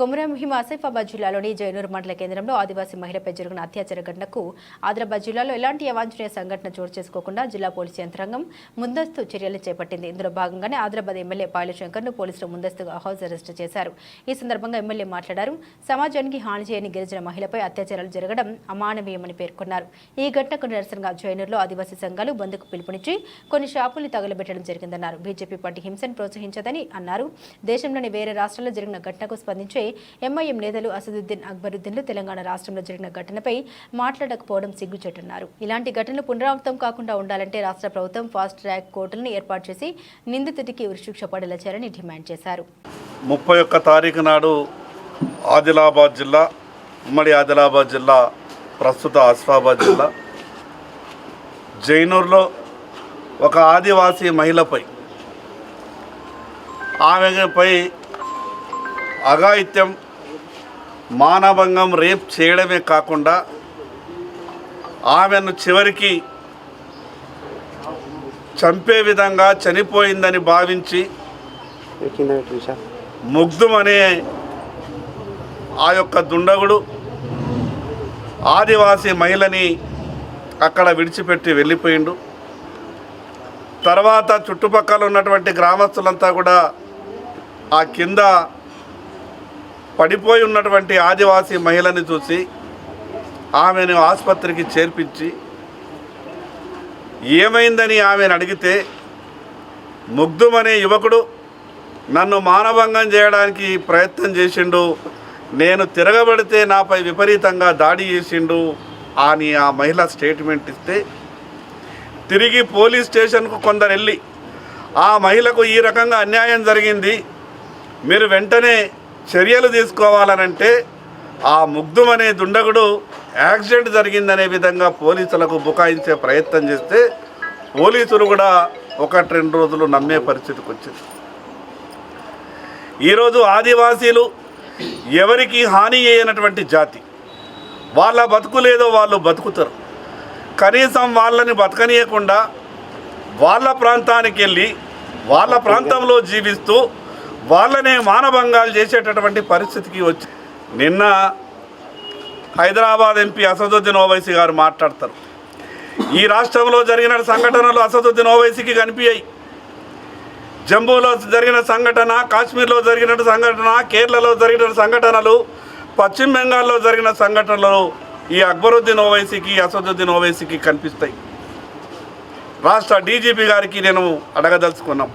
కొమరంభీం ఆసిఫాబాద్ జిల్లాలోని జైనూర్ మండల కేంద్రంలో ఆదివాసీ మహిళపై జరిగిన అత్యాచార ఘటనకు ఆదిలాబాద్ జిల్లాలో ఎలాంటి అవాంఛనీయ సంఘటన చోటు చేసుకోకుండా జిల్లా పోలీసు యంత్రాంగం ముందస్తు చర్యలు చేపట్టింది. ఇందులో భాగంగానే ఆదిలాబాద్ ఎమ్మెల్యే పాయలశంకర్ను పోలీసులు ముందస్తుగా హౌస్ అరెస్ట్ చేశారు. ఈ సందర్భంగా ఎమ్మెల్యే మాట్లాడారు. సమాజానికి హాని చేయని గిరిజన మహిళపై అత్యాచారాలు జరగడం అమానవీయమని పేర్కొన్నారు. ఈ ఘటనకు నిరసనగా జైనూరులో ఆదివాసీ సంఘాలు బంద్కు పిలుపునిచ్చి కొన్ని షాపుల్ని తగలబెట్టడం జరిగిందన్నారు. బీజేపీ పార్టీ హింసను ప్రోత్సహించదని అన్నారు. దేశంలోని వేరే రాష్ట్రాల్లో జరిగిన ఘటనకు స్పందించే ఎంఐఎం నేతలు అసదుద్దీన్ అక్బరుద్దీన్లు తెలంగాణ రాష్ట్రంలో జరిగిన ఘటనపై మాట్లాడకపోవడం సిగ్గుచేటన్నారు ఇలాంటి ఘటనలు పునరావృతం కాకుండా ఉండాలంటే రాష్ట్ర ప్రభుత్వం ఫాస్ట్ ట్రాక్ కోర్టులను ఏర్పాటు చేసి నిందితుడికి ఉరిశిక్ష పడేలా చేయాలని డిమాండ్ చేశారు. ముప్పై ఒక్క తారీఖు నాడు ఆదిలాబాద్ జిల్లా ఉమ్మడి ఆదిలాబాద్ జిల్లా ప్రస్తుత ఆసిఫాబాద్ జిల్లా జైనూర్లో ఒక ఆదివాసీ మహిళపై ఆమెపై అఘాయిత్యం మానభంగం రేప్ చేయడమే కాకుండా ఆమెను చివరికి చంపే విధంగా చనిపోయిందని భావించి కింద పెట్టు విశాల్ ముగ్ధం అనే ఆ యొక్క దుండగుడు ఆదివాసీ మహిళని అక్కడ విడిచిపెట్టి వెళ్ళిపోయిండు. తర్వాత చుట్టుపక్కల ఉన్నటువంటి గ్రామస్తులంతా కూడా ఆ కింద పడిపోయి ఉన్నటువంటి ఆదివాసీ మహిళని చూసి ఆమెను ఆసుపత్రికి చేర్పించి ఏమైందని ఆమెను అడిగితే ముగ్ధుమనే యువకుడు నన్ను మానభంగం చేయడానికి ప్రయత్నం చేసిండు నేను తిరగబడితే నాపై విపరీతంగా దాడి చేసిండు అని ఆ మహిళ స్టేట్మెంట్ ఇస్తే తిరిగి పోలీస్ స్టేషన్కు కొందరు వెళ్ళి ఆ మహిళకు ఈ రకంగా అన్యాయం జరిగింది మీరు వెంటనే చర్యలు తీసుకోవాలనంటే ఆ ముగ్ధం అనే దుండగుడు యాక్సిడెంట్ జరిగిందనే విధంగా పోలీసులకు బుకాయించే ప్రయత్నం చేస్తే పోలీసులు కూడా ఒకటి రెండు రోజులు నమ్మే పరిస్థితికి వచ్చింది ఈరోజు ఆదివాసీలు ఎవరికి హాని చేయనటువంటి జాతి వాళ్ళ బతుకులేదో వాళ్ళు బతుకుతారు. కనీసం వాళ్ళని బతకనీయకుండా వాళ్ళ ప్రాంతానికి వెళ్ళి వాళ్ళ ప్రాంతంలో జీవిస్తూ వాళ్ళనే మానభంగాలు చేసేటటువంటి పరిస్థితికి వచ్చి నిన్న హైదరాబాద్ ఎంపీ అసదుద్దీన్ ఓవైసీ గారు మాట్లాడతారు. ఈ రాష్ట్రంలో జరిగిన సంఘటనలు అసదుద్దీన్ ఓవైసీకి కనిపించాయి జమ్మూలో జరిగిన సంఘటన కాశ్మీర్లో జరిగిన సంఘటన కేరళలో జరిగిన సంఘటనలు పశ్చిమ బెంగాల్లో జరిగిన సంఘటనలు ఈ అక్బరుద్దీన్ ఓవైసీకి అసదుద్దీన్ ఓవైసీకి కనిపిస్తాయి. రాష్ట్ర డీజీపీ గారికి నేను అడగదలుచుకున్నాం.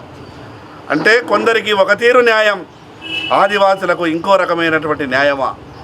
అంటే కొందరికి ఒక తీరు న్యాయం. ఆదివాసులకు ఇంకో రకమైనటువంటి న్యాయమా?